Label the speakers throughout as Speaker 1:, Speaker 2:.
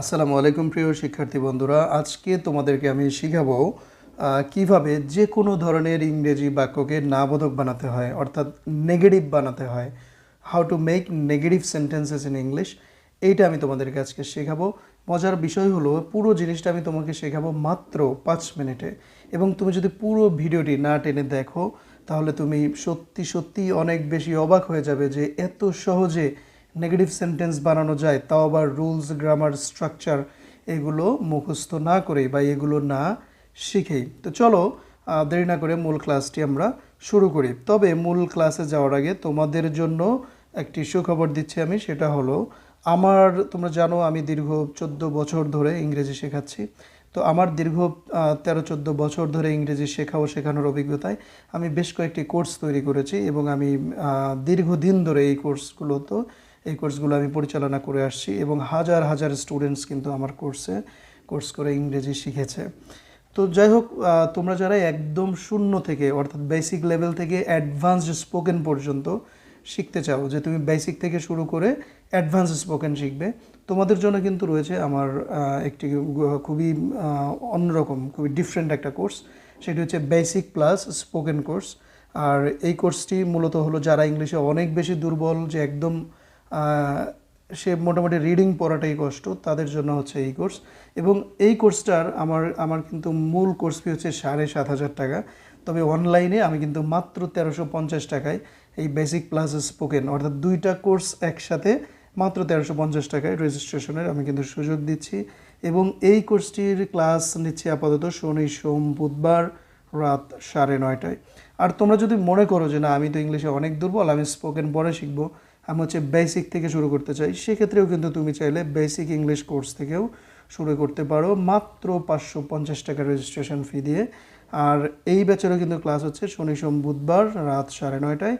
Speaker 1: আসসালামু আলাইকুম, প্রিয় শিক্ষার্থী বন্ধুরা। আজকে তোমাদেরকে আমি শিখাবো কীভাবে যে কোনো ধরনের ইংরেজি বাক্যকে নাবোধক বানাতে হয়, অর্থাৎ নেগেটিভ বানাতে হয়। How to make negative sentences in English এইটা আমি তোমাদেরকে আজকে শেখাবো। মজার বিষয় হলো, পুরো জিনিসটা আমি তোমাকে শেখাবো মাত্র পাঁচ মিনিটে। এবং তুমি যদি পুরো ভিডিওটি না টেনে দেখো, তাহলে তুমি সত্যি সত্যি অনেক বেশি অবাক হয়ে যাবে যে এত সহজে নেগেটিভ সেন্টেন্স বানানো যায়, তাও আবার রুলস, গ্রামার, স্ট্রাকচার এগুলো মুখস্থ না করেই বা এগুলো না শিখেই। তো চলো দেরি না করে মূল ক্লাসটি আমরা শুরু করি। তবে মূল ক্লাসে যাওয়ার আগে তোমাদের জন্য একটি সুখবর দিচ্ছি আমি, সেটা হলো, আমার, তোমরা জানো আমি দীর্ঘ চোদ্দ বছর ধরে ইংরেজি শেখাচ্ছি। তো আমার দীর্ঘ তেরো চোদ্দ বছর ধরে ইংরেজি শেখা ও শেখানোর অভিজ্ঞতায় আমি বেশ কয়েকটি কোর্স তৈরি করেছি এবং আমি দীর্ঘদিন ধরে এই কোর্সগুলো তো এই কোর্সগুলো আমি পরিচালনা করে আসছি এবং হাজার হাজার স্টুডেন্টস কিন্তু আমার কোর্সে, কোর্স করে ইংরেজি শিখেছে। তো যাই হোক তোমরা যারা একদম শূন্য থেকে, অর্থাৎ বেসিক লেভেল থেকে অ্যাডভান্সড স্পোকেন পর্যন্ত শিখতে চাও, যে তুমি বেসিক থেকে শুরু করে অ্যাডভান্স স্পোকেন শিখবে, তোমাদের জন্য কিন্তু রয়েছে আমার একটি খুবই অন্যরকম, খুবই ডিফারেন্ট একটা কোর্স। সেটি হচ্ছে বেসিক প্লাস স্পোকেন কোর্স আর এই কোর্সটি মূলত হলো যারা ইংলিশে অনেক বেশি দুর্বল, যে একদম সে মোটামুটি রিডিং পড়াটাই কষ্ট, তাদের জন্য হচ্ছে এই কোর্স এবং এই কোর্সটার আমার আমার কিন্তু মূল কোর্স ফি হচ্ছে সাড়ে সাত হাজার টাকা। তবে অনলাইনে আমি কিন্তু মাত্র তেরোশো পঞ্চাশ টাকায় এই বেসিক প্লাস স্পোকেন অর্থাৎ দুইটা কোর্স একসাথে মাত্র তেরোশো পঞ্চাশ টাকায় রেজিস্ট্রেশনের আমি কিন্তু সুযোগ দিচ্ছি। এবং এই কোর্সটির ক্লাস নিচ্ছে আপাতত শনি, সোম, বুধবার রাত সাড়ে নয়টায়। আর তোমরা যদি মনে করো যে না, আমি তো ইংলিশে অনেক দুর্বল, আমি স্পোকেন পরে শিখব আমি হচ্ছে বেসিক থেকে শুরু করতে চাই। সেক্ষেত্রেও কিন্তু তুমি চাইলে বেসিক ইংলিশ কোর্স থেকেও শুরু করতে পারো। মাত্র পাঁচশো পঞ্চাশ টাকা রেজিস্ট্রেশন ফি দিয়ে। আর এই ব্যাচেরও কিন্তু ক্লাস হচ্ছে শনি, সোম, বুধবার রাত সাড়ে নয়টায়।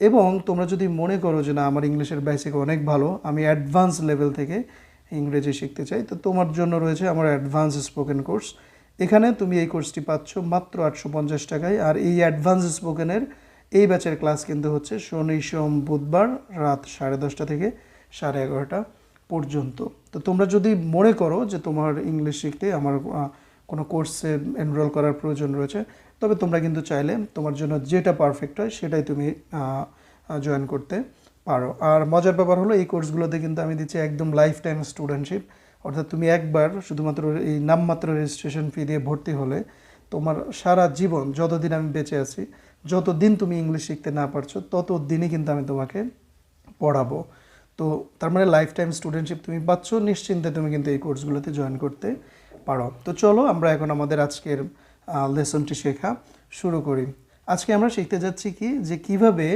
Speaker 1: এবং তোমরা যদি মনে করো যে না, আমার ইংলিশের বেসিক অনেক ভালো, আমি অ্যাডভান্স লেভেল থেকে ইংরেজি শিখতে চাই, তো তোমার জন্য রয়েছে আমার অ্যাডভান্স স্পোকেন কোর্স এখানে তুমি এই কোর্সটি পাচ্ছ মাত্র আটশো পঞ্চাশ টাকায়। আর এই অ্যাডভান্স স্পোকেনের এই ব্যাচের ক্লাস কিন্তু হচ্ছে শনি, সোম, বুধবার রাত সাড়ে দশটা থেকে সাড়ে এগারোটা পর্যন্ত। তো তোমরা যদি মনে করো যে তোমার ইংলিশ শিখতে আমার কোনো কোর্সে এনরোল করার প্রয়োজন রয়েছে, তবে তোমরা কিন্তু চাইলে তোমার জন্য যেটা পারফেক্ট হয় সেটাই তুমি জয়েন করতে পারো। আর মজার ব্যাপার হলো এই কোর্সগুলোতে কিন্তু আমি দিচ্ছি একদম লাইফ টাইম স্টুডেন্টশিপ অর্থাৎ তুমি একবার শুধুমাত্র এই নামমাত্র রেজিস্ট্রেশন ফি দিয়ে ভর্তি হলে তোমার সারা জীবন, যতদিন আমি বেঁচে আছি যতদিন তুমি ইংলিশ শিখতে না পারছ তত দিনই কিন্তু আমি তোমাকে পড়াবো। তো তার মানে লাইফ টাইম স্টুডেন্টশিপ তুমি পাচ্ছ, নিশ্চিন্তে তুমি কিন্তু এই কোর্সগুলোতে জয়েন করতে পারো। তো চলো আমরা এখন আমাদের আজকের লেসনটি শেখা শুরু করি। আজকে আমরা শিখতে যাচ্ছি কি, যে কীভাবে,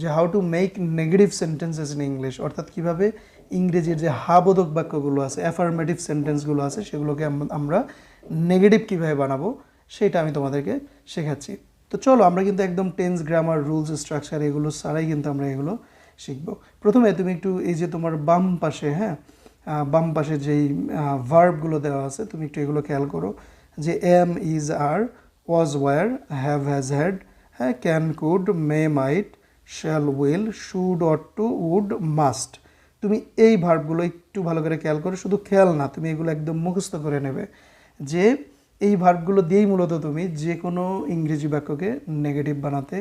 Speaker 1: যে how to make negative sentences in English অর্থাৎ কীভাবে ইংরেজির যে হাবোধক বাক্যগুলো আছে অ্যাফার্মেটিভ সেন্টেন্সগুলো আছে, সেগুলোকে আমরা নেগেটিভ কীভাবে বানাবো, সেটা আমি তোমাদেরকে শেখাচ্ছি। তো চলো, আমরা কিন্তু একদম টেন্স গ্রামার রুলস স্ট্রাকচার এগুলো ছাড়াই কিন্তু আমরা এগুলো শিখব। প্রথমে তুমি একটু এই যে তোমার বাম পাশে হ্যাঁ বাম পাশে যেই ভার্বগুলো দেওয়া আছে, তুমি একটু এগুলো খেয়াল করো। যে am is are was were have has had হ্যাঁ can could may might shall will should ought to would must তুমি এই ভার্বগুলো একটু ভালো করে খেয়াল করো, শুধু খেয়াল না, তুমি এগুলো একদম মুখস্থ করে নেবে। যে এই ভার্বগুলো দিয়েই মূলত তুমি যে কোনো ইংরেজি বাক্যকে নেগেটিভ বানাতে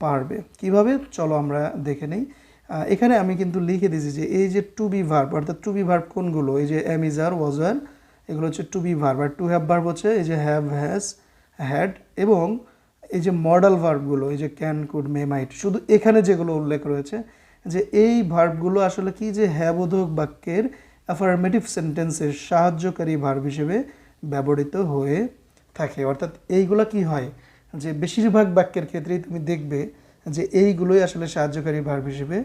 Speaker 1: পারবে। কীভাবে? চলো আমরা দেখে নেই। এখানে আমি কিন্তু লিখে দিয়েছি যে এই যে টু বি ভার্ব অর্থাৎ টু বি ভার্ব কোনগুলো? এই যে এম ইজ আর ওয়াজ আর এগুলো হচ্ছে টু বি ভার্ব আর টু হ্যাভ ভার্ব হচ্ছে এই যে হ্যাভ হ্যাজ হ্যাড এবং এই যে মডাল ভার্বগুলো এই যে ক্যান কুড মে মাইট শুধু এখানে যেগুলো উল্লেখ রয়েছে, যে এই ভার্বগুলো আসলে কি যে হ্যাবোধক বাক্যের অ্যাফার্মেটিভ সেন্টেন্সের সাহায্যকারী ভার্ব হিসেবে ব্যবহৃত হয়ে থাকে। অর্থাৎ এইগুলো কি হয়? যে বেশিরভাগ বাক্যের ক্ষেত্রেই তুমি দেখবে যে এইগুলোই আসলে সাহায্যকারী ভার্ব হিসেবে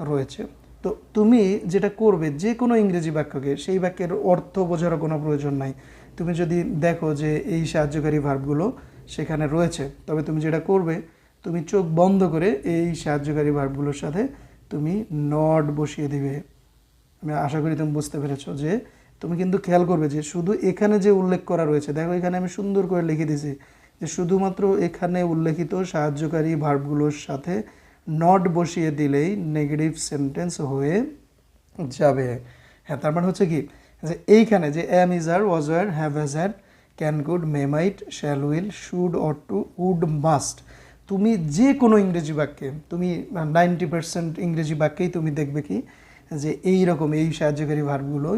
Speaker 1: রয়েছে। তো তুমি যেটা করবে, যে কোনো ইংরেজি বাক্যকে, সেই বাক্যের অর্থ বোঝারও কোনো প্রয়োজন নাই। তুমি যদি দেখো যে এই সাহায্যকারী ভার্বগুলো সেখানে রয়েছে, তবে তুমি যেটা করবে, তুমি চোখ বন্ধ করে এই সাহায্যকারী ভার্বগুলোর সাথে তুমি নট বসিয়ে দিবে। আমি আশা করি তুমি বুঝতে পেরেছ যে তুমি কিন্তু খেয়াল করবে যে শুধু এখানে যে উল্লেখ করা রয়েছে, দেখো এখানে আমি সুন্দর করে লিখে দিয়েছি যে শুধুমাত্র এখানে উল্লেখিত সাহায্যকারী ভার্বগুলোর সাথে নট বসিয়ে দিলেই নেগেটিভ সেন্টেন্স হয়ে যাবে। হ্যাঁ তার মানে হচ্ছে কি? যে এইখানে যে am is are was were have has had can could may might shall will should ought to would must তুমি যে কোনো ইংরেজি বাক্যে, তুমি নাইনটি পার্সেন্ট ইংরেজি বাক্যেই তুমি দেখবে কি? যে এই রকম এই সাহায্যকারী ভার্বগুলো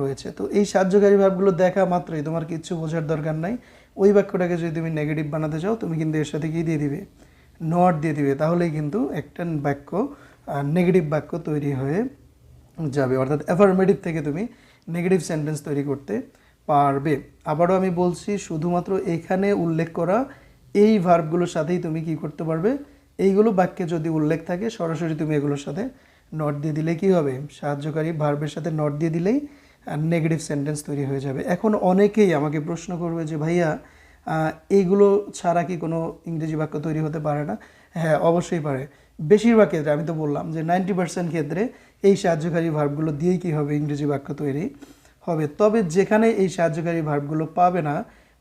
Speaker 1: রয়েছে। তো এই সাহায্যকারী ভাবগুলো দেখা মাত্রই, তোমার কিচ্ছু বোঝার দরকার নাই। ওই বাক্যটাকে যদি তুমি নেগেটিভ বানাতে চাও, তুমি কিন্তু এর সাথে কি দিয়ে দিবে? নট দিয়ে দিবে। তাহলেই কিন্তু একটা বাক্য নেগেটিভ বাক্য তৈরি হয়ে যাবে। অর্থাৎ অ্যাফার্মেটিভ থেকে তুমি নেগেটিভ সেন্টেন্স তৈরি করতে পারবে। আবারও আমি বলছি, শুধুমাত্র এখানে উল্লেখ করা এই ভার্বগুলোর সাথেই তুমি কি করতে পারবে? এইগুলো বাক্যে যদি উল্লেখ থাকে, সরাসরি তুমি এগুলোর সাথে নট দিয়ে দিলে কি হবে? সাহায্যকারী ভার্বের সাথে নট দিয়ে দিলেই নেগেটিভ সেন্টেন্স তৈরি হয়ে যাবে। এখন অনেকেই আমাকে প্রশ্ন করবে যে, ভাইয়া এইগুলো ছাড়া কি কোনো ইংরেজি বাক্য তৈরি হতে পারে না? হ্যাঁ অবশ্যই পারে। বেশিরভাগ ক্ষেত্রে আমি তো বললাম যে নাইনটি পার্সেন্ট ক্ষেত্রে এই সাহায্যকারী ভার্বগুলো দিয়েই কি হবে ইংরেজি বাক্য তৈরি হবে। তবে যেখানে এই সাহায্যকারী ভার্বগুলো পাবে না,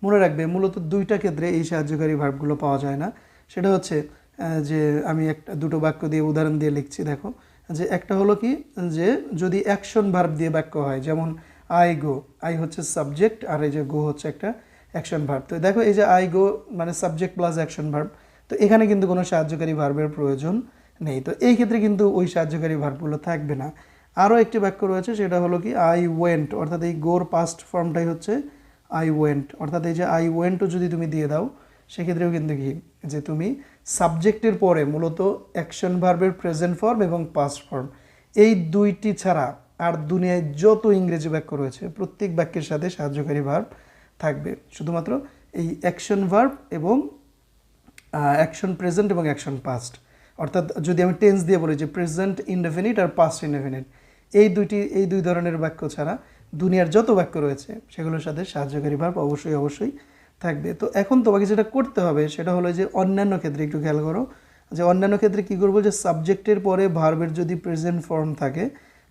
Speaker 1: মনে রাখবে মূলত দুইটা ক্ষেত্রে এই সাহায্যকারী ভার্বগুলো পাওয়া যায় না। সেটা হচ্ছে যে, আমি একটা দুটো বাক্য দিয়ে উদাহরণ দিয়ে লিখছি, দেখো। যে একটা হলো কি, যে যদি অ্যাকশন ভার্ব দিয়ে বাক্য হয়, যেমন আই গো আই হচ্ছে সাবজেক্ট আর এই যে গো হচ্ছে একটা অ্যাকশন ভার্ব তো দেখো এই যে আই গো মানে সাবজেক্ট প্লাস অ্যাকশন ভার্ব তো এখানে কিন্তু কোনো সাহায্যকারী ভার্বের প্রয়োজন নেই। তো এই ক্ষেত্রে কিন্তু ওই সাহায্যকারী ভার্বগুলো থাকবে না। আরও একটি বাক্য রয়েছে, সেটা হলো কি আই ওয়েন্ট অর্থাৎ এই গোর পাস্ট ফর্মটাই হচ্ছে আই ওয়েন্ট অর্থাৎ এই যে আই ওয়েন্টও যদি তুমি দিয়ে দাও সেক্ষেত্রেও কিন্তু কি, যে তুমি সাবজেক্টের পরে মূলত অ্যাকশন ভার্বের প্রেজেন্ট ফর্ম এবং পাস্ট ফর্ম এই দুইটি ছাড়া আর দুনিয়ায় যত ইংরেজি বাক্য রয়েছে, প্রত্যেক বাক্যের সাথে সাহায্যকারী ভার্ব থাকবে। শুধুমাত্র এই অ্যাকশন ভার্ব এবং অ্যাকশন প্রেজেন্ট এবং অ্যাকশন পাস্ট অর্থাৎ যদি আমি টেন্স দিয়ে বলি যে প্রেজেন্ট ইনডেফিনিট আর পাস্ট ইনডেফিনিট এই দুইটি, এই দুই ধরনের বাক্য ছাড়া দুনিয়ার যত বাক্য রয়েছে, সেগুলোর সাথে সাহায্যকারী ভার্ব অবশ্যই অবশ্যই থাকবে। তো এখন তোমাকে যেটা করতে হবে সেটা হলো যে অন্যান্য ক্ষেত্রে একটু খেয়াল করো যে অন্যান্য ক্ষেত্রে কী করব যে সাবজেক্টের পরে ভার্বের যদি প্রেজেন্ট ফর্ম থাকে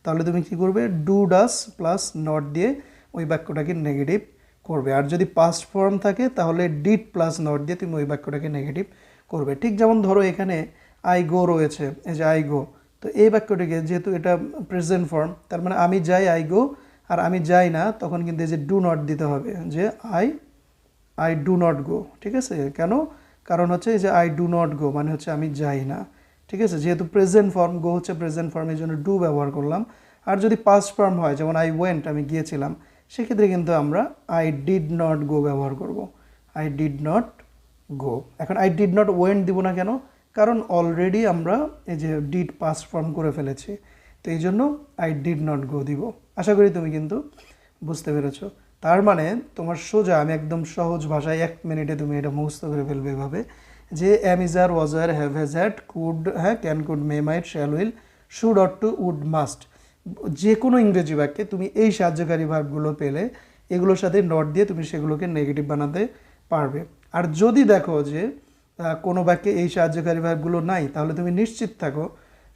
Speaker 1: তাহলে তুমি কি করবে? ডু ডাস প্লাস নট দিয়ে ওই বাক্যটাকে নেগেটিভ করবে। আর যদি পাস্ট ফর্ম থাকে তাহলে ডিড প্লাস নট দিয়ে তুমি ওই বাক্যটাকে নেগেটিভ করবে। ঠিক যেমন ধরো এখানে আই গো রয়েছে, এই যে আই গো তো এই বাক্যটিকে যেহেতু এটা প্রেজেন্ট ফর্ম তার মানে আমি যাই আই গো আর আমি যাই না, তখন কিন্তু এই যে ডু নট দিতে হবে যে I I do not go ঠিক আছে? কেন? কারণ হচ্ছে এই যে আই ডু নট গো মানে হচ্ছে আমি যাই না, ঠিক আছে? যেহেতু প্রেজেন্ট ফর্ম গো হচ্ছে প্রেজেন্ট ফর্ম এই জন্য ডু ব্যবহার করলাম। আর যদি পাস্ট ফর্ম হয়, যেমন আই ওয়েন্ট আমি গিয়েছিলাম, সেক্ষেত্রে কিন্তু আমরা আই ডিড নট গো ব্যবহার করব। আই ডিড নট গো এখন আই ডিড নট ওয়েন্ট দিব না কেন? কারণ অলরেডি আমরা এই যে ডিড পাস্ট ফর্ম করে ফেলেছি। তো এই জন্য আই ডিড নট গো দিব। আশা করি তুমি কিন্তু বুঝতে পেরেছ। তার মানে তোমার সোজা, আমি একদম সহজ ভাষায় এক মিনিটে তুমি এটা মুখস্থ করে ফেলবে এভাবে, যে এম ইজ আর ওয়াজ আর হ্যাভ হ্যাজ হ্যাড কুড হ্যাঁ can could may might shall will should ought to would must যে কোনো ইংরেজি বাক্যে তুমি এই সাহায্যকারী ভার্বগুলো পেলে, এগুলোর সাথে নট দিয়ে তুমি সেগুলোকে নেগেটিভ বানাতে পারবে। আর যদি দেখো যে কোনো বাক্যে এই সাহায্যকারী ভার্বগুলো নাই, তাহলে তুমি নিশ্চিত থাকো,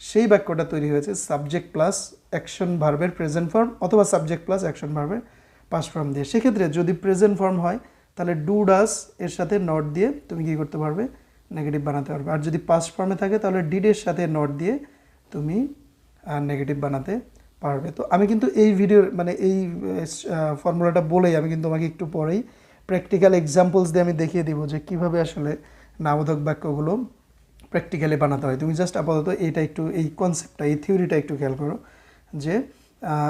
Speaker 1: সেই বাক্যটা তৈরি হয়েছে সাবজেক্ট প্লাস অ্যাকশন ভার্বের প্রেজেন্ট ফর্ম অথবা সাবজেক্ট প্লাস অ্যাকশন ভার্বের পাস্ট ফর্ম দিয়ে সেক্ষেত্রে যদি প্রেজেন্ট ফর্ম হয়, তাহলে ডু ডাস এর সাথে নট দিয়ে তুমি কী করতে পারবে? নেগেটিভ বানাতে পারবে। আর যদি পাস ফর্মে থাকে, তাহলে ডিডের সাথে নট দিয়ে তুমি নেগেটিভ বানাতে পারবে। তো আমি কিন্তু এই ভিডিওর মানে এই ফর্মুলাটা বলেই আমি কিন্তু তোমাকে একটু পরেই প্র্যাকটিক্যাল এক্সাম্পলস দিয়ে আমি দেখিয়ে দিব যে কীভাবে আসলে নাবোধক বাক্যগুলো প্র্যাকটিক্যালি বানাতে হয়। তুমি জাস্ট আপাতত এইটা একটু, এই কনসেপ্টটা এই থিওরিটা একটু খেয়াল করো যে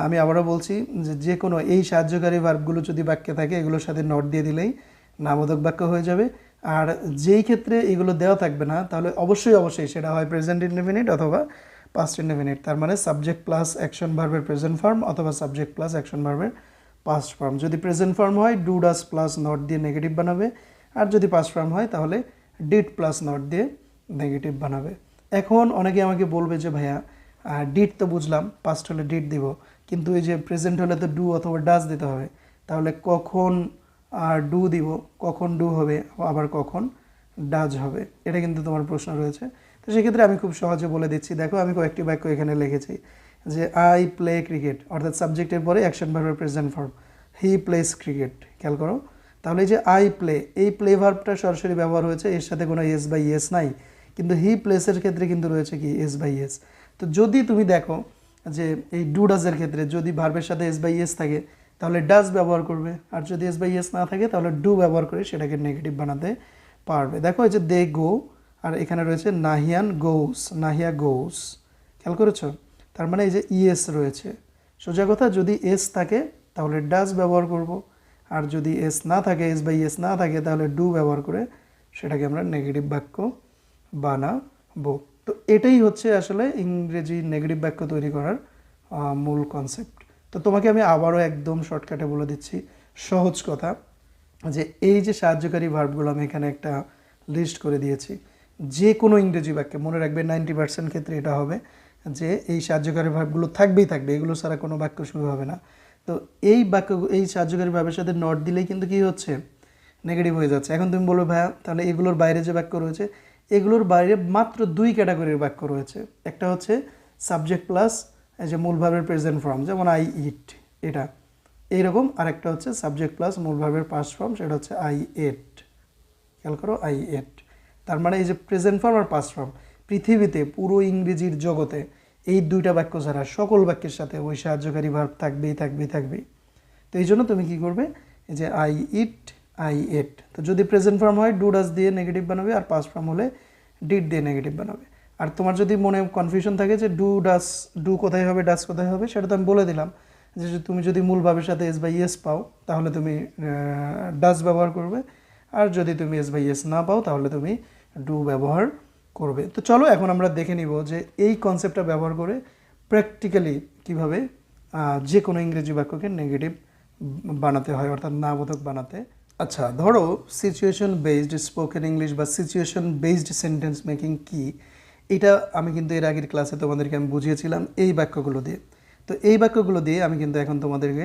Speaker 1: আমি আবারও বলছি যে যে কোনো এই সাহায্যকারী ভার্বগুলো যদি বাক্যে থাকে, এগুলোর সাথে নট দিয়ে দিলেই নামোদক বাক্য হয়ে যাবে। আর যেই ক্ষেত্রে এগুলো দেওয়া থাকবে না, তাহলে অবশ্যই অবশ্যই সেটা হয় প্রেজেন্ট ইনডেফিনিট অথবা পাস্ট ইনডেফিনিট তার মানে সাবজেক্ট প্লাস অ্যাকশন ভার্বের প্রেজেন্ট ফর্ম অথবা সাবজেক্ট প্লাস অ্যাকশন ভার্বের পাস্ট ফর্ম যদি প্রেজেন্ট ফর্ম হয় ডু ডাস প্লাস নট দিয়ে নেগেটিভ বানাবে। আর যদি পাস্ট ফর্ম হয়, তাহলে ডিড প্লাস নট দিয়ে নেগেটিভ বানাবে। এখন অনেকে আমাকে বলবে যে, ভাইয়া ডিড তো বুঝলাম পাস্ট হলে ডিট দিব। কিন্তু এই যে প্রেজেন্ট হলে তো ডু অথবা ডাস দিতে হবে। তাহলে কখন ডু দিব, কখন ডু হবে, আবার কখন ডাজ হবে, এটা কিন্তু তোমার প্রশ্ন রয়েছে। তো সেক্ষেত্রে আমি খুব সহজে বলে দিচ্ছি, দেখো আমি কয়েকটি বাক্য এখানে লিখেছি। যে আই প্লে ক্রিকেট অর্থাৎ সাবজেক্টের পরে অ্যাকশন ভার্বের present form he plays cricket খেয়াল করো। তাহলে এই যে আই প্লে এই প্লে ভার্বটা সরাসরি ব্যবহার হয়েছে, এর সাথে কোনো এস বাই এস নাই। কিন্তু হি প্লেসের ক্ষেত্রে কিন্তু রয়েছে কি? এস বাই এস তো যদি তুমি দেখো যে এই ডু ডাজের ক্ষেত্রে যদি ভার্বের সাথে এস বাই এস থাকে, তাহলে ডাজ ব্যবহার করবে। আর যদি এস বাই এস না থাকে, তাহলে ডু ব্যবহার করে সেটাকে নেগেটিভ বানাতে পারবে। দেখো এই যে দে গো, আর এখানে রয়েছে নাহিয়ান গোস, নাহিয়া গোস। খেয়াল করেছ? তার মানে এই যে ইএস রয়েছে। সোজা কথা, যদি এস থাকে, তাহলে ডাজ ব্যবহার করব। আর যদি এস না থাকে এস বাই এস না থাকে, তাহলে ডু ব্যবহার করে সেটাকে আমরা নেগেটিভ বাক্য বানাবো। তো এটাই হচ্ছে আসলে ইংরেজি নেগেটিভ বাক্য তৈরি করার মূল কনসেপ্ট তো তোমাকে আমি আবারও একদম শর্টকাটে বলে দিচ্ছি, সহজ কথা যে এই যে সাহায্যকারী ভার্বগুলো আমি এখানে একটা লিস্ট করে দিয়েছি যে কোনো ইংরেজি বাক্যে, মনে রাখবে নাইনটি পার্সেন্ট ক্ষেত্রে এটা হবে যে এই সাহায্যকারী ভার্বগুলো থাকবেই থাকবে, এগুলো ছাড়া কোনো বাক্য শুরু হবে না। তো এই বাক্য, এই সাহায্যকারী ভাবের সাথে নট দিলেই কিন্তু কি হচ্ছে? নেগেটিভ হয়ে যাচ্ছে। এখন তুমি বলবে, ভাইয়া, তাহলে এগুলোর বাইরে যে বাক্য রয়েছে এগুলোর বাইরে মাত্র দুই ক্যাটাগরির বাক্য রয়েছে। একটা হচ্ছে সাবজেক্ট প্লাস যে মূল ভাবের প্রেজেন্ট ফর্ম যেমন আই ইট এটা। এইরকম আরেকটা হচ্ছে সাবজেক্ট প্লাস মূল ভাবের পাস্ট ফর্ম সেটা হচ্ছে আই এট খেয়াল করো আই এট তার মানে এই যে প্রেজেন্ট ফর্ম আর পাস্ট ফর্ম পৃথিবীতে পুরো ইংরেজির জগতে এই দুইটা বাক্য ছাড়া সকল বাক্যের সাথে ওই সাহায্যকারী ভার্ব থাকবেই থাকবেই থাকবেই। তো এই জন্য তুমি কি করবে? এই যে আই ইট আই এট তো যদি প্রেজেন্ট ফর্ম হয় ডু ডাস দিয়ে নেগেটিভ বানাবে আর পাস্ট ফর্ম হলে ডিড দিয়ে নেগেটিভ বানাবে। আর তোমার যদি মনে কনফিউশন থাকে যে ডু ডাস ডু কোথায় হবে ডাস কোথায় হবে, সেটা তো আমি বলে দিলাম। যে তুমি যদি মূল ভাবের সাথে এস বাই এস পাও, তাহলে তুমি ডাস ব্যবহার করবে। আর যদি তুমি এস বাই এস না পাও, তাহলে তুমি ডু ব্যবহার করবে। তো চলো এখন আমরা দেখে নিব যে এই কনসেপ্টটা ব্যবহার করে প্র্যাকটিক্যালি কীভাবে যে কোনো ইংরেজি বাক্যকে নেগেটিভ বানাতে হয়, অর্থাৎ নাবোধক বানাতে আচ্ছা ধরো সিচুয়েশন বেসড স্পোকেন ইংলিশ বা সিচুয়েশন বেসড সেন্টেন্স মেকিং কি? এটা আমি কিন্তু এর আগের ক্লাসে তোমাদেরকে আমি বুঝিয়েছিলাম এই বাক্যগুলো দিয়ে। তো এই বাক্যগুলো দিয়ে আমি কিন্তু এখন তোমাদেরকে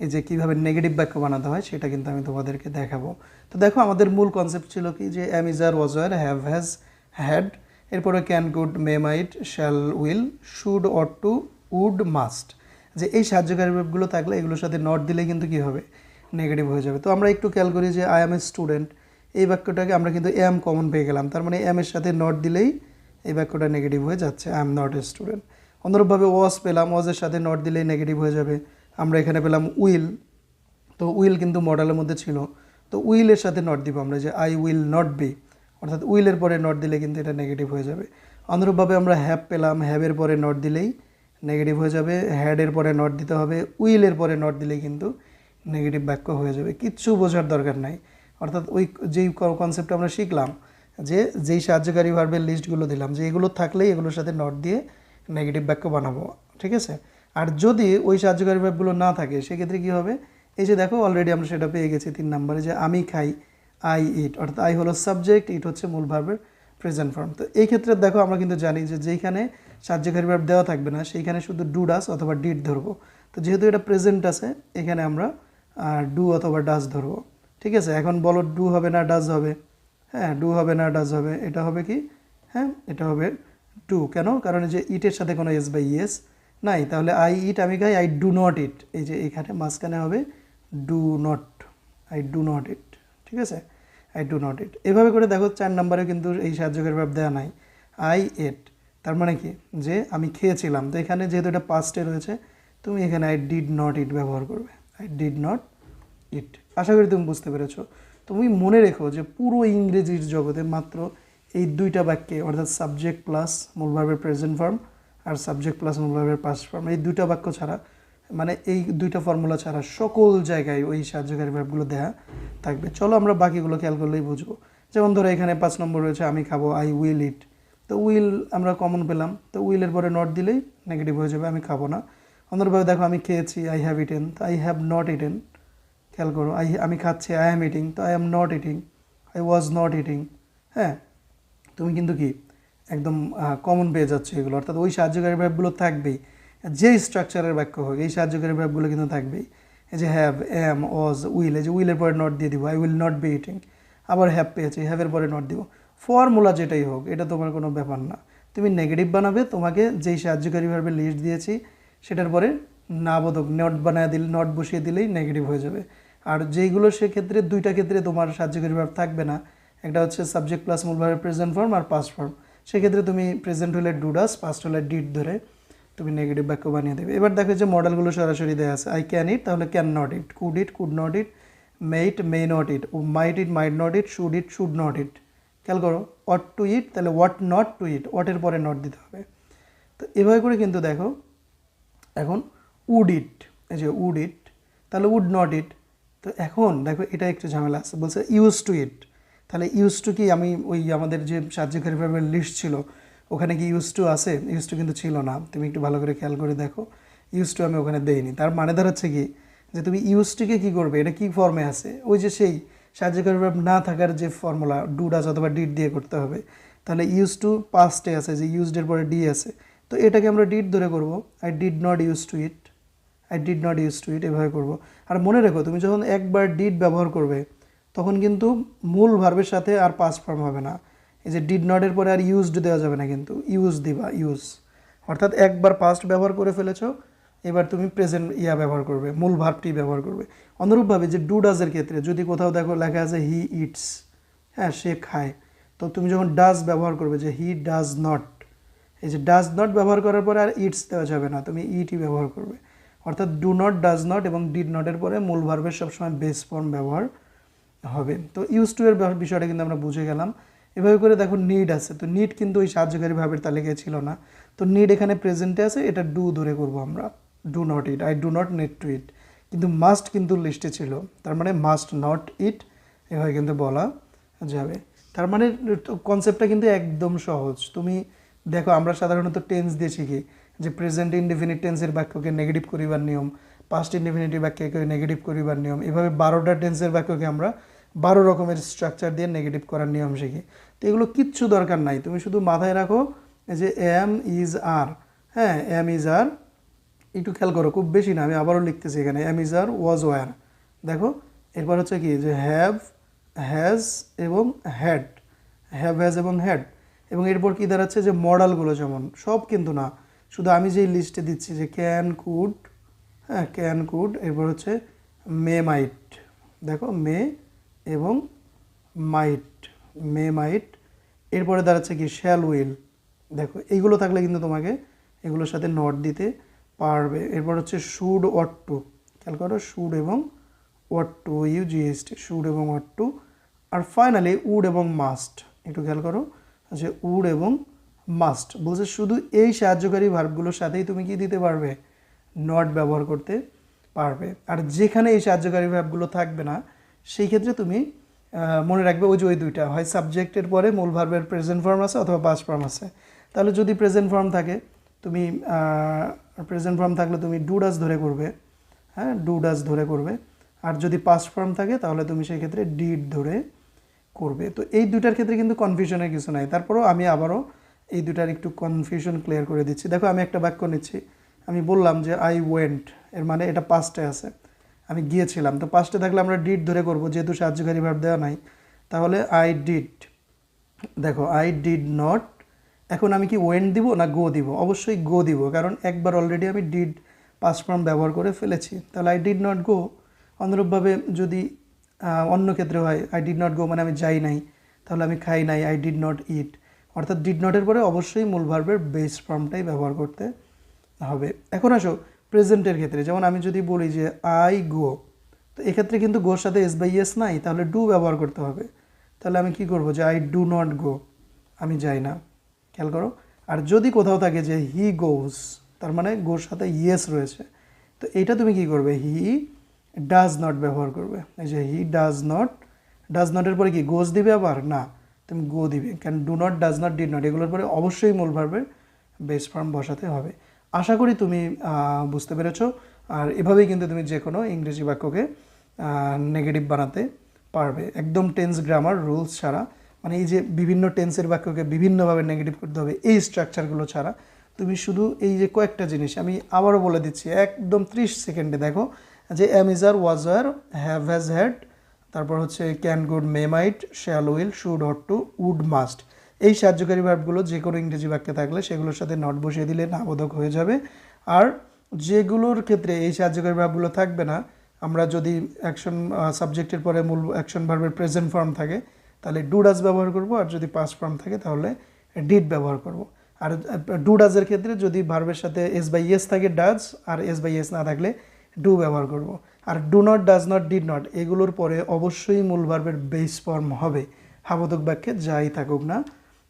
Speaker 1: এই যে কীভাবে নেগেটিভ বাক্য বানাতে হয় সেটা কিন্তু আমি তোমাদেরকে দেখাবো। তো দেখো, আমাদের মূল কনসেপ্ট ছিল কি? যে am is are was have has had এরপরে can could may might shall will should ought to would must যে এই সাহায্যকারী ভাবগুলো থাকলে এগুলোর সাথে নট দিলে কিন্তু কী হবে? নেগেটিভ হয়ে যাবে। তো আমরা একটু খেয়াল করি যে আই এম এ স্টুডেন্ট এই বাক্যটাকে আমরা কিন্তু এম কমন পেয়ে গেলাম। তার মানে এম এর সাথে নট দিলেই এই বাক্যটা নেগেটিভ হয়ে যাচ্ছে। I am not a student অনুরূপভাবে ওয়াজ পেলাম ওয়াজের সাথে নট দিলেই নেগেটিভ হয়ে যাবে। আমরা এখানে পেলাম উইল তো উইল কিন্তু মডেলের মধ্যে ছিল। তো উইলের সাথে নট দিব আমরা যে আই উইল নট বি অর্থাৎ উইলের পরে নট দিলে কিন্তু এটা নেগেটিভ হয়ে যাবে। অনুরূপভাবে আমরা হ্যাভ পেলাম হ্যাভের পরে নট দিলেই নেগেটিভ হয়ে যাবে। হ্যাডের পরে নট দিতে হবে। উইলের পরে নট দিলেই কিন্তু নেগেটিভ বাক্য হয়ে যাবে, কিচ্ছু বোঝার দরকার নাই। অর্থাৎ ওই যেই কনসেপ্ট আমরা শিখলাম, যে যেই সাহায্যকারী ভার্বের লিস্টগুলো দিলাম, যে এগুলো থাকলেই এগুলোর সাথে নট দিয়ে নেগেটিভ বাক্য বানাবো, ঠিক আছে? আর যদি ওই সাহায্যকারী ভার্বগুলো না থাকে, সেক্ষেত্রে কী হবে? এই যে দেখো অলরেডি আমরা সেটা পেয়ে গেছি তিন নম্বরে, যে আমি খাই আই ইট অর্থাৎ আই হলো সাবজেক্ট ইট হচ্ছে মূল ভার্বের প্রেজেন্ট ফর্ম তো এই ক্ষেত্রে দেখো আমরা কিন্তু জানি যে যেইখানে সাহায্যকারী ভার্ব দেওয়া থাকবে না, সেইখানে শুধু ডু ডাস অথবা ডিড ধরবো। তো যেহেতু এটা প্রেজেন্ট আছে, এখানে আমরা ডু অথবা ডাস ধরবো ঠিক আছে? এখন বলো ডু হবে না ডাস হবে। হ্যাঁ ডু হবে না ডাস হবে। এটা হবে কি? হ্যাঁ এটা হবে ডু কেন? কারণ যে ইটের সাথে কোনো এস বাই ইয়েস নাই। তাহলে আই ইট আমি গাই আই ডু নট ইট এই যে এখানে মাঝখানে হবে do not I do not eat ঠিক আছে? আই ডু নট ইট এভাবে করে দেখো চার নম্বরে কিন্তু এই সাহায্যকারী ভাব দেওয়া নাই। আই এট তার মানে কি? যে আমি খেয়েছিলাম। তো এখানে যেহেতু এটা পাস্টে রয়েছে, তুমি এখানে আই ডিড নট ইট ব্যবহার করবে। আই ডিড নট ইট আশা করি তুমি বুঝতে পেরেছ। তুমি মনে রেখো যে পুরো ইংরেজির জগতে মাত্র এই দুইটা বাক্যে, অর্থাৎ সাবজেক্ট প্লাস মূল ভার্বের প্রেজেন্ট ফর্ম আর সাবজেক্ট প্লাস মূল ভার্বের পাস্ট ফর্ম এই দুইটা বাক্য ছাড়া মানে এই দুইটা ফর্মুলা ছাড়া সকল জায়গায় ওই সাহায্যকারী ভার্বগুলো দেয়া থাকবে। চলো আমরা বাকিগুলো খেয়াল করলেই বুঝব। যেমন ধরো এখানে পাঁচ নম্বর রয়েছে, আমি খাব আই উইল ইট তো উইল আমরা কমন পেলাম। তো উইলের পরে নট দিলেই নেগেটিভ হয়ে যাবে, আমি খাব না। অন্যভাবে দেখো, আমি খেয়েছি আই হ্যাভ ইটেন তো আই হ্যাভ নট ইটেন খেয়াল করো আই আমি খাচ্ছি আই অ্যাম ইটিং তো I am not eating I was not eating হ্যাঁ তুমি কিন্তু কি, একদম কমন পেয়ে যাচ্ছে এগুলো, অর্থাৎ ওই সাহায্যকারী ভাবগুলো থাকবেই। যে স্ট্রাকচারের বাক্য হোক, এই সাহায্যকারী ভাবগুলো কিন্তু থাকবেই। এই যে হ্যাভ এম ওয়াজ উইল এই যে উইলের পরে নট দিয়ে দিব I will not be eating আবার হ্যাভ পেয়েছি হ্যাভের পরে নট দিব। ফর্মুলা যেটাই হোক, এটা তোমার কোনো ব্যাপার না। তুমি নেগেটিভ বানাবে, তোমাকে যেই সাহায্যকারী ভাবে লিস্ট দিয়েছি সেটার পরে না বোধক নট বানায় দিলে, নট বসিয়ে দিলেই নেগেটিভ হয়ে যাবে। আর যেইগুলো সেক্ষেত্রে দুইটা ক্ষেত্রে তোমার সাহায্যকারী ভাব থাকবে না। একটা হচ্ছে সাবজেক্ট প্লাস মূল ভাবে প্রেজেন্ট ফর্ম আর পাস্ট ফর্ম সেক্ষেত্রে তুমি প্রেজেন্ট হলে ডুডাস পাস্ট হলে ডিড ধরে তুমি নেগেটিভ বাক্য বানিয়ে দেবে। এবার দেখো যে মডেলগুলো সরাসরি দেওয়া আছে। আই ক্যান ইট তাহলে can not eat could eat could not eat may eat may not eat O might eat might not eat should eat should not eat খেয়াল করো ওয়াট টু ইট তাহলে হোয়াট নট টু ইট ওয়াটের পরে not দিতে হবে। তো এভাবে করে কিন্তু দেখো এখন উড ইট এই যে উড ইট তাহলে উড নট ইট তো এখন দেখো এটা একটু ঝামেলা আছে, বলছে ইউজ টু ইট তাহলে ইউজ টু কি আমি ওই আমাদের যে সাহায্যকারী ভাবের লিস্ট ছিল, ওখানে কি ইউজ টু আছে? ইউজ টু কিন্তু ছিল না, তুমি একটু ভালো করে খেয়াল করে দেখো ইউজ টু আমি ওখানে দেইনি, তার মানে দাঁড়াচ্ছে কি, যে তুমি ইউজ টুকে কী করবে, এটা কী ফর্মে আছে? ওই যে সেই সাহায্যকারী ভাব না থাকার যে ফর্মুলা ডু ডাজ অথবা ডিড দিয়ে করতে হবে, তাহলে ইউজ টু পাস্টে আছে, যে ইউজডের পরে ডি আছে তো এটাকে আমরা ডিড ধরে করব। I did not use to eat I did not use to eat এভাবে করব। আর মনে রেখো, তুমি যখন একবার ডিড ব্যবহার করবে, তখন কিন্তু মূল ভার্বের সাথে আর পাস ফর্ম হবে না। এই যে ডিড নটের পরে আর ইউজড দেওয়া যাবে না কিন্তু। ইউজ দিবা ইউজ অর্থাৎ একবার পাস্ট ব্যবহার করে ফেলেছো, এবার তুমি প্রেজেন্ট ইয়া ব্যবহার করবে, মূল ভার্বটি ব্যবহার করবে। অনুরূপভাবে যে ডু ডাজের ক্ষেত্রে, যদি কোথাও দেখো লেখা আছে হি ইটস হ্যাঁ সে খায়। তো তুমি যখন ডাজ ব্যবহার করবে যে হি ডাজ নট এই যে ডাজ নট ব্যবহার করার পরে আর ইটস দেওয়া যাবে না, তুমি ইটি ব্যবহার করবে। অর্থাৎ ডু নট ডাজ নট এবং ডিড নটের পরে মূল ভার্বের সবসময় বেস ফর্ম ব্যবহার হবে। তো ইউজ টু এর বিষয়টা কিন্তু আমরা বুঝে গেলাম। এভাবে করে দেখো নিড আছে। তো নিড কিন্তু ওই সাহায্যকারী ভাবের তালিকায় ছিল না। তো নিড এখানে প্রেজেন্টে আছে, এটা ডু ধরে করব আমরা। Do not eat I do not need to eat কিন্তু মাস্ট কিন্তু লিস্টে ছিল। তার মানে মাস্ট নট ইট এভাবে কিন্তু বলা যাবে। তার মানে কনসেপ্টটা কিন্তু একদম সহজ। তুমি দেখো, আমরা সাধারণত টেন্স দিয়ে শিখি যে প্রেজেন্ট ইনডিফিনিট টেন্সের বাক্যকে নেগেটিভ করিবার নিয়ম পাস্ট ইনডিফিনিটিভ বাক্যকে নেগেটিভ করিবার নিয়ম, এভাবে বারোটা টেন্সের বাক্যকে আমরা বারো রকমের স্ট্রাকচার দিয়ে নেগেটিভ করার নিয়ম শিখি। তো এগুলো কিচ্ছু দরকার নাই, তুমি শুধু মাথায় রাখো যে এম ইজ আর হ্যাঁ এম ইজ আর একটু খেয়াল করো, খুব বেশি না, আমি আবারও লিখতেছি এখানে am is are was were দেখো, এরপর হচ্ছে কি যে হ্যাভ হ্যাজ এবং হ্যাড হ্যাভ হ্যাজ এবং হ্যাড এবং এরপর কি দাঁড়াচ্ছে যে মডেলগুলো যেমন, সব কিন্তু না। শুধু আমি যেই লিস্টে দিচ্ছি যে ক্যান কুড হ্যাঁ ক্যান কুড এরপর হচ্ছে মে মাইট দেখো মে এবং মাইট মে মাইট এরপরে দাঁড়াচ্ছে কি শ্যাল উইল দেখো, এইগুলো থাকলে কিন্তু তোমাকে এগুলোর সাথে নট দিতে পারবে। এরপর হচ্ছে শুড অট টু খেয়াল করো শুড এবং watt to you GST should এবং ওয়াট টু আর ফাইনালি উড এবং মাস্ট একটু খেয়াল করো। যে উড এবং মাস্ট বলছে শুধু এই সাহায্যকারী ভার্বগুলোর সাথেই তুমি কি দিতে পারবে? নট ব্যবহার করতে পারবে। আর যেখানে এই সাহায্যকারী ভার্বগুলো থাকবে না, সেই ক্ষেত্রে তুমি মনে রাখবে ওই যে ওই দুইটা। হয় সাবজেক্টের পরে মূল ভার্বের প্রেজেন্ট ফর্ম আছে অথবা পাস্ট ফর্ম আছে। তাহলে যদি প্রেজেন্ট ফর্ম থাকে, তুমি প্রেজেন্ট ফর্ম থাকলে তুমি ডু ডাস ধরে করবে। হ্যাঁ ডু ডাস ধরে করবে। আর যদি পাস্ট ফর্ম থাকে, তাহলে তুমি সেই ক্ষেত্রে ডিড ধরে করবে। তো এই দুটার ক্ষেত্রে কিন্তু কনফিউশনের কিছু নাই। তারপরেও আমি আবারও এই দুটার একটু কনফিউশন ক্লিয়ার করে দিচ্ছি। দেখো, আমি একটা বাক্য নিচ্ছি। আমি বললাম যে আই ওয়েন্ট এর মানে এটা পাস্টে আছে। আমি গিয়েছিলাম। তো পাস্টে থাকলে আমরা ডিড ধরে করব। যেহেতু সাহায্যকারী ভাব দেওয়া নাই। তাহলে আই ডিড দেখো আই ডিড নট এখন আমি কি ওয়েন্ট দিব না গো দিব? অবশ্যই গো দিব। কারণ একবার অলরেডি আমি ডিড পাস ফর্ম ব্যবহার করে ফেলেছি। তাহলে আই ডিড নট গো অনুরূপভাবে যদি অন্য ক্ষেত্রে হয় আই ডিড নট গো মানে আমি যাই নাই, তাহলে আমি খাই নাই আই ডিড নট ইট অর্থাৎ ডিড নটের পরে অবশ্যই মূল ভার্বের বেস ফর্মটাই ব্যবহার করতে হবে। এখন আসো প্রেজেন্টের ক্ষেত্রে, যেমন আমি যদি বলি যে আই গো তো এক্ষেত্রে কিন্তু গোর সাথে এস বাই এস নাই, তাহলে ডু ব্যবহার করতে হবে। তাহলে আমি কি করব যে আই ডু নট গো আমি যাই না। খেয়াল করো, আর যদি কোথাও থাকে যে হি গোস তার মানে গোর সাথে ইয়েস রয়েছে, তো এইটা তুমি কি করবে? হি ডাজ নট ব্যবহার করবে। এই যে হি ডাজ নট ডাজ নটের পরে কি গোস দিবে আবার? না, তুমি গো দিবে। কেন do not does not did not এগুলোর পরে অবশ্যই মূল ভার্বের বেস ফর্ম বসাতে হবে। আশা করি তুমি বুঝতে পেরেছ। আর এভাবেই কিন্তু তুমি যে কোনো ইংরেজি বাক্যকে নেগেটিভ বানাতে পারবে। একদম টেন্স গ্রামার রুলস ছাড়া। মানে এই যে বিভিন্ন টেন্সের বাক্যকে বিভিন্নভাবে নেগেটিভ করতে হবে, এই স্ট্রাকচারগুলো ছাড়া। তুমি শুধু এই যে কয়েকটা জিনিস, আমি আবারও বলে দিচ্ছি, একদম ত্রিশ সেকেন্ডে দেখো। যে am is are was were have has had তারপর হচ্ছে can could may might shall will should ought to would must এই সাহায্যকারী ভার্বগুলো যে কোনো ইংরেজি বাক্যে থাকলে সেগুলোর সাথে নট বসিয়ে দিলে নাবোধক হয়ে যাবে। আর যেগুলোর ক্ষেত্রে এই সাহায্যকারী ভার্বগুলো থাকবে না, আমরা যদি অ্যাকশন সাবজেক্টের পরে মূল অ্যাকশন ভার্বের প্রেজেন্ট ফর্ম থাকে, তাহলে ডু ডাজ ব্যবহার করব, আর যদি পাস ফর্ম থাকে তাহলে ডিড ব্যবহার করব। আর ডু ডাজের ক্ষেত্রে যদি ভার্বের সাথে এস বাই এস থাকে ডাজ আর এস বাই এস না থাকলে ডু ব্যবহার করব। আর do not does not did not এগুলোর পরে অবশ্যই মূল ভার্বের বেস ফর্ম হবে। হাবোধক বাক্যে যাই থাকুক না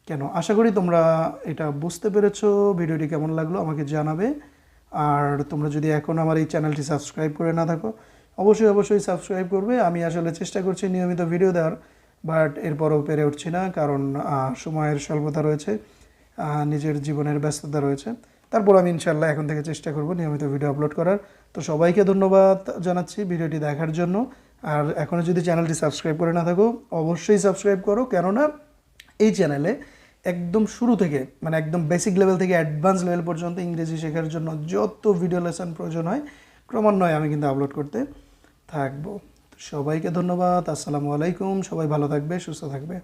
Speaker 1: কেন? আশা করি তোমরা এটা বুঝতে পেরেছ, ভিডিওটি কেমন লাগল আমাকে জানাবে। আর তোমরা যদি এখন আমার এই চ্যানেলটি সাবস্ক্রাইব করে না থাকো, অবশ্যই অবশ্যই সাবস্ক্রাইব করবে। আমি আসলে চেষ্টা করছি নিয়মিত ভিডিও দেওয়ার বাট এরপরও পেরে উঠছি না কারণ সময়ের স্বল্পতা রয়েছে নিজের জীবনের ব্যস্ততা রয়েছে। তারপর আমি ইনশাল্লাহ এখন থেকে চেষ্টা করব নিয়মিত ভিডিও আপলোড করার। তো সবাইকে ধন্যবাদ জানাচ্ছি ভিডিওটি দেখার জন্য। আর এখনও যদি চ্যানেলটি সাবস্ক্রাইব করে না থাকো, অবশ্যই সাবস্ক্রাইব করো। কেননা এই চ্যানেলে একদম শুরু থেকে মানে একদম বেসিক লেভেল থেকে অ্যাডভান্স লেভেল পর্যন্ত ইংরেজি শেখার জন্য যত ভিডিও লেসন প্রয়োজন হয়, ক্রমান্বয়ে আমি কিন্তু আপলোড করতে থাকব। সবাইকে ধন্যবাদ, আসসালামু আলাইকুম, সবাই ভালো থাকবে, সুস্থ থাকবে।